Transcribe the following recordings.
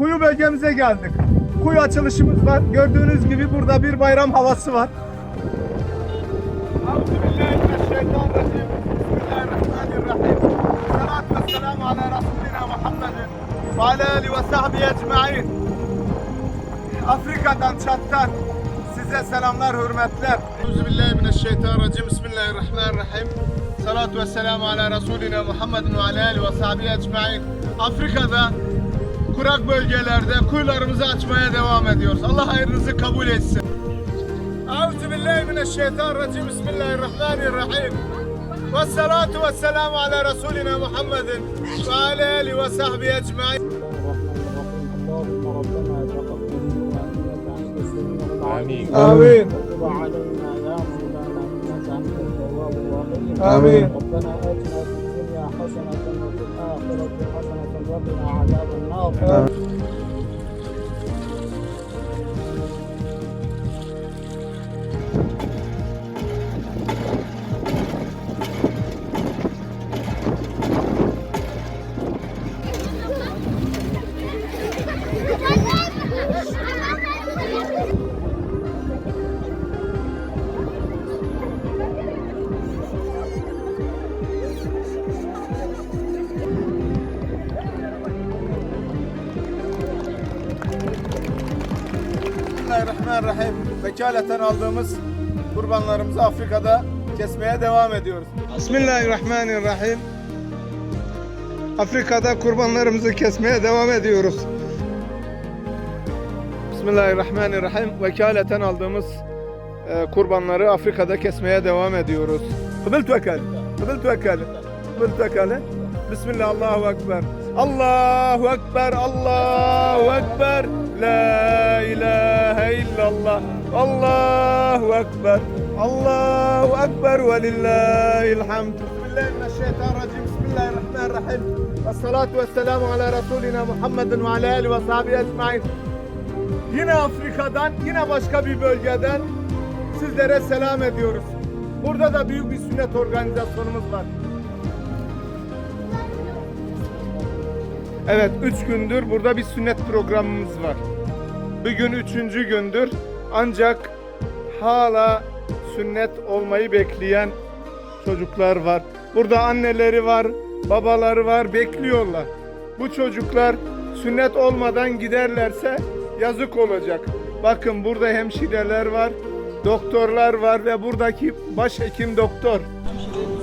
kuyu bölgemize geldik. Kuyu açılışımız var. Gördüğünüz gibi burada bir bayram havası var. Euzubillahimineşşeytanirracim. Bismillahirrahmanirrahim. Salatu ve selamu ala Resulina Muhammedin ve ala alihi ve sahbihi ecma'in. Afrika'dan, Çat'tan size selamlar, hürmetler. Euzubillahimineşşeytanirracim. Bismillahirrahmanirrahim. Salatu ve selamu ala Resulina Muhammedin ve ala alihi ve sahbihi ecma'in. Afrika'da kurak bölgelerde kuyularımızı açmaya devam ediyoruz. Allah hayrınızı kabul etsin. Euzubillahimineşşeytanirracim. Bismillahirrahmanirrahim. Ve salatu ve selamu ala Resulina Muhammedin ve ala alihi ve sahbihi ecma'in. اللهم ربنا تقبل منا انك انت السميع العليم آمين. وتب علينا يا Yeah. Bismillahirrahmanirrahim. Vekaleten aldığımız kurbanlarımızı Afrika'da kesmeye devam ediyoruz. Bismillahirrahmanirrahim. Afrika'da kurbanlarımızı kesmeye devam ediyoruz. Bismillahirrahmanirrahim. Vekaleten aldığımız e, kurbanları Afrika'da kesmeye devam ediyoruz. Kıbıl vekal. Kıbıl vekal. Kıbıl vekal. Bismillah Allahu Ekber. Allahu Ekber. Allahu Ekber. La ilahe illallah. Allahu Ekber. Allahu Ekber ve lillahil hamd. Bismillahirrahmanirrahim. Bismillahirrahmanirrahim. Ve salatu ve selamu ala Resulina Muhammedin ve ala alihi ve sahbihi ecmain. Yine Afrika'dan, yine başka bir bölgeden sizlere selam ediyoruz. Burada da büyük bir sünnet organizasyonumuz var. Evet, üç gündür burada bir sünnet programımız var. Bugün üçüncü gündür ancak hala sünnet olmayı bekleyen çocuklar var. Burada anneleri var, babaları var, bekliyorlar. Bu çocuklar sünnet olmadan giderlerse yazık olacak. Bakın burada hemşireler var, doktorlar var ve buradaki başhekim doktor.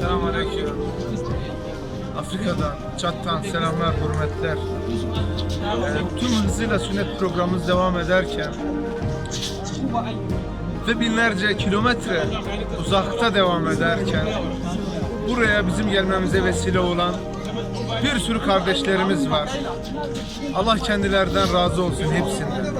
Selamünaleyküm. Afrika'dan, Çat'tan selamlar, hürmetler. Ee, tüm hızıyla sünnet programımız devam ederken ve binlerce kilometre uzakta devam ederken buraya bizim gelmemize vesile olan bir sürü kardeşlerimiz var. Allah kendilerden razı olsun hepsinden.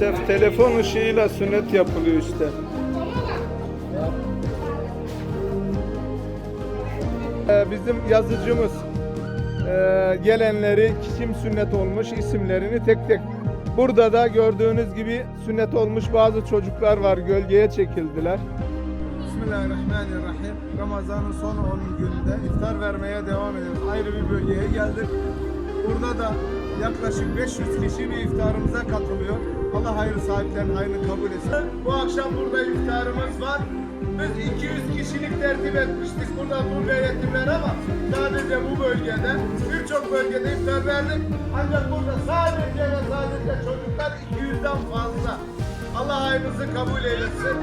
Maalesef telefon ışığıyla sünnet yapılıyor işte. Ee, bizim yazıcımız e, gelenleri kim sünnet olmuş isimlerini tek tek burada da gördüğünüz gibi sünnet olmuş bazı çocuklar var gölgeye çekildiler. Bismillahirrahmanirrahim. Ramazan'ın son 10 günde iftar vermeye devam ediyoruz. Ayrı bir bölgeye geldik. Burada da yaklaşık 500 kişi bir iftarımıza katılıyor. Allah hayır sahiplerinin hayrını kabul etsin. Bu akşam burada iftarımız var. Biz 200 kişilik tertip etmiştik burada bu yetimler ama sadece bu bölgede birçok bölgede iftar verdik. Ancak burada sadece ve sadece çocuklar 200'den fazla. Allah hayrınızı kabul eylesin.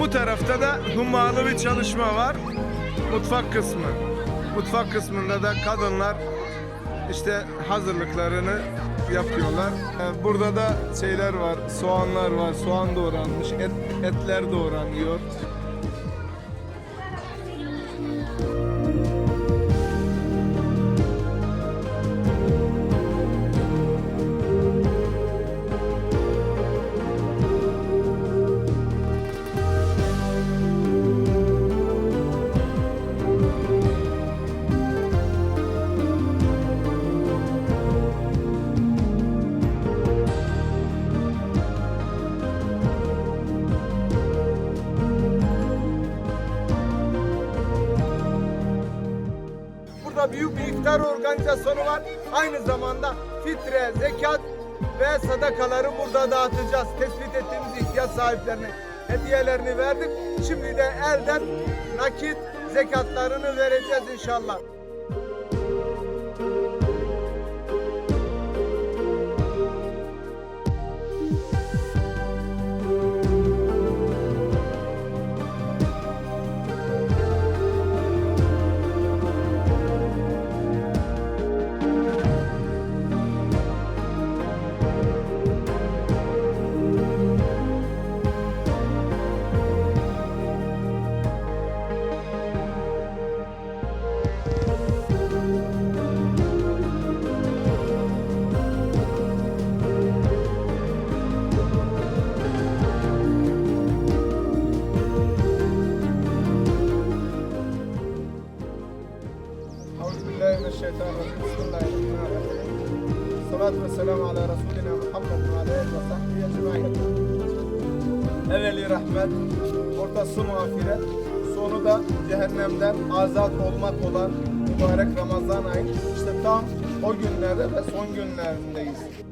Bu tarafta da hummalı bir çalışma var. Mutfak kısmı. Mutfak kısmında da kadınlar işte hazırlıklarını yapıyorlar. Ee, Burada da şeyler var, soğanlar var, soğan doğranmış, et, etler doğranıyor. Organizasyonu var. Aynı zamanda fitre, zekat ve sadakaları burada dağıtacağız. Tespit ettiğimiz ihtiyaç sahiplerine hediyelerini verdik. Şimdi de elden nakit zekatlarını vereceğiz inşallah. Salatu ve selamu ala Resulina ve aleyhi ve sahbihi. Evveli rahmet, ortası mağfiret, sonu da cehennemden azat olmak olan mübarek Ramazan ayı. İşte tam o günlerde ve son günlerindeyiz.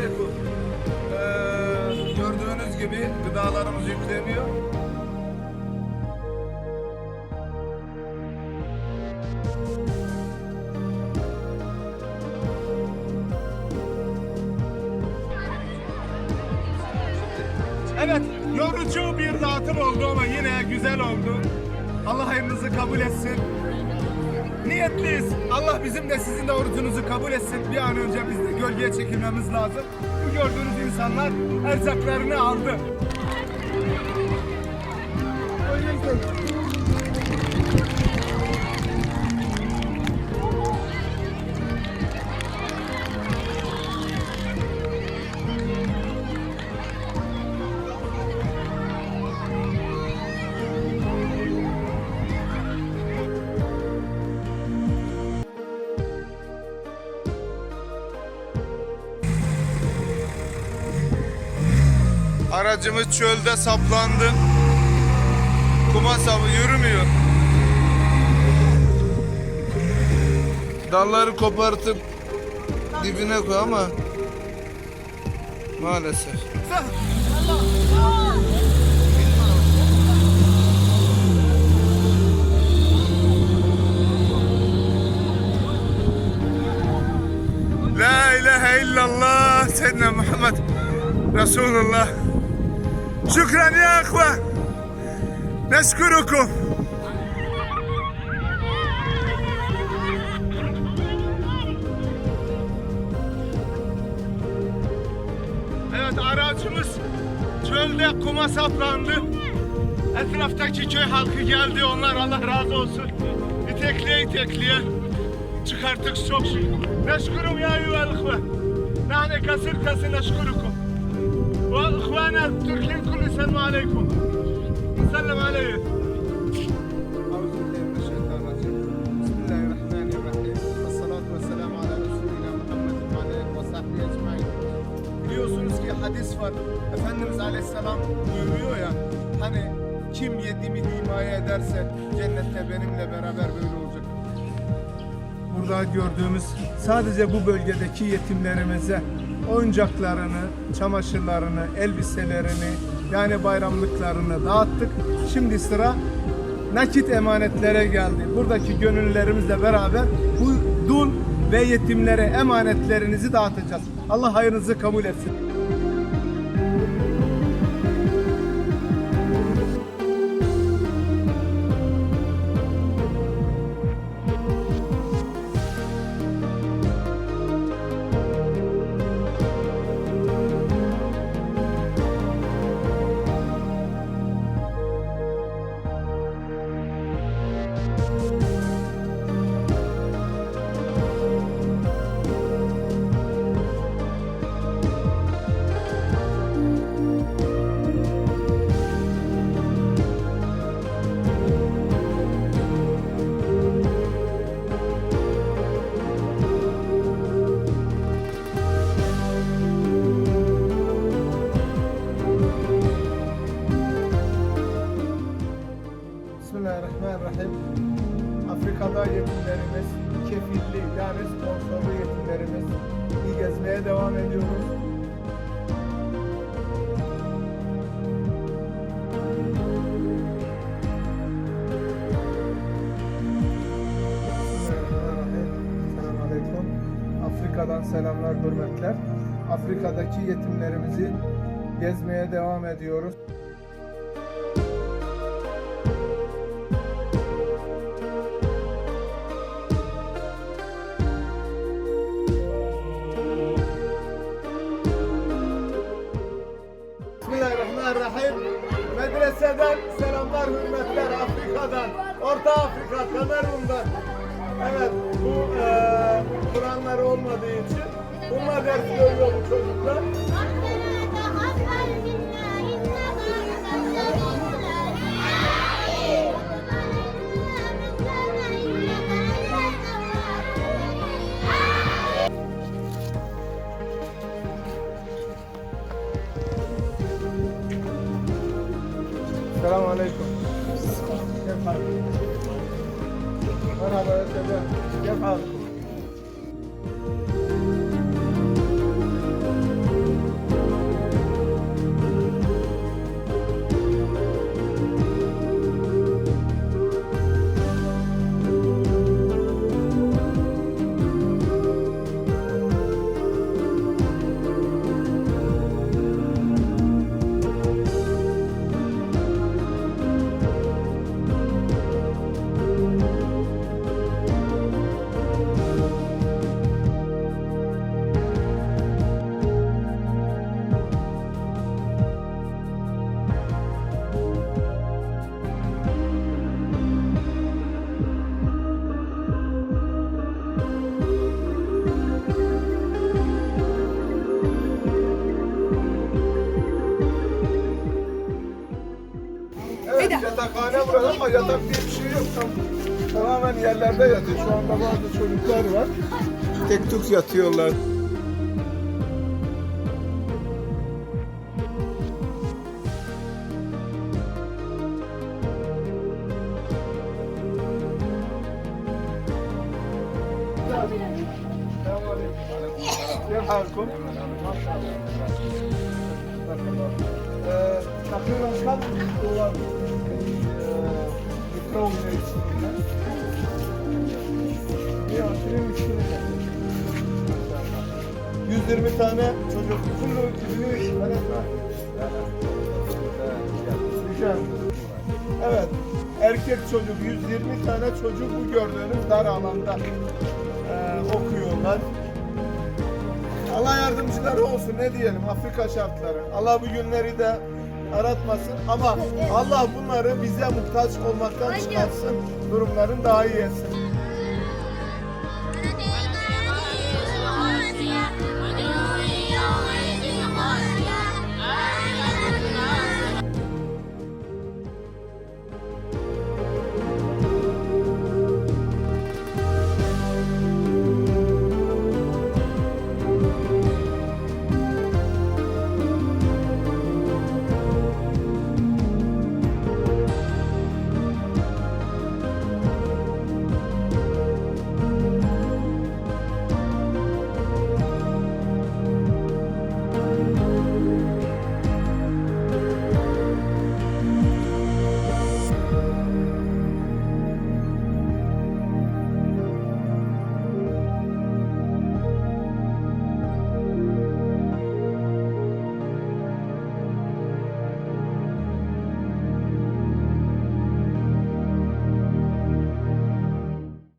Aleyküm. Ee, gördüğünüz gibi gıdalarımız yükleniyor. Evet, yorucu bir dağıtım oldu ama yine güzel oldu. Allah hayırınızı kabul etsin. Niyetliyiz. Allah bizim de sizin de orucunuzu kabul etsin. Bir an önce biz de gölgeye çekilmemiz lazım. Bu gördüğünüz insanlar erzaklarını aldı. Aracımız çölde saplandı. Kuma sapı yürümüyor. Dalları kopartıp dibine koy ama maalesef. La ilahe illallah Seyyidina Muhammed Resulullah Şükran ya ahva Neşkurukum Evet aracımız çölde kuma saplandı. Etraftaki köy halkı geldi. Onlar Allah razı olsun. İtekliye itekliye çıkarttık çok şükür. Neşkurum ya yuvalıkva. Nahne kasır kasır neşkurukum. Ve ihvana Türkiye kulü selamu aleyküm. Selam aleyküm. Bismillahirrahmanirrahim. Esselatu vesselamu ala Resulina Muhammed ve aleyhi ve sahbihi ecmaîn. Biliyorsunuz ki hadis var. Efendimiz Aleyhisselam buyuruyor ya hani kim yetimi himaye ederse cennette benimle beraber böyle olacak. Burada gördüğümüz sadece bu bölgedeki yetimlerimize oyuncaklarını, çamaşırlarını, elbiselerini yani bayramlıklarını dağıttık. Şimdi sıra nakit emanetlere geldi. Buradaki gönüllülerimizle beraber bu dul ve yetimlere emanetlerinizi dağıtacağız. Allah hayırınızı kabul etsin. Buradan selamlar, hürmetler. Afrika'daki yetimlerimizi gezmeye devam ediyoruz. Bismillahirrahmanirrahim. Medreseden selamlar, hürmetler Afrika'dan, Orta Afrika, Kamerun'dan. Evet, bu eee altında yatıyor. Şu anda bazı çocuklar var. Tek tük yatıyorlar. Gel Harun. Maşallah. 120 tane çocuk. Evet. Erkek çocuk 120 tane çocuk bu gördüğünüz dar alanda eee, okuyorlar. Allah yardımcıları olsun ne diyelim Afrika şartları. Allah bu günleri de aratmasın ama Allah bunları bize muhtaç olmaktan çıkarsın. Durumların daha iyi etsin.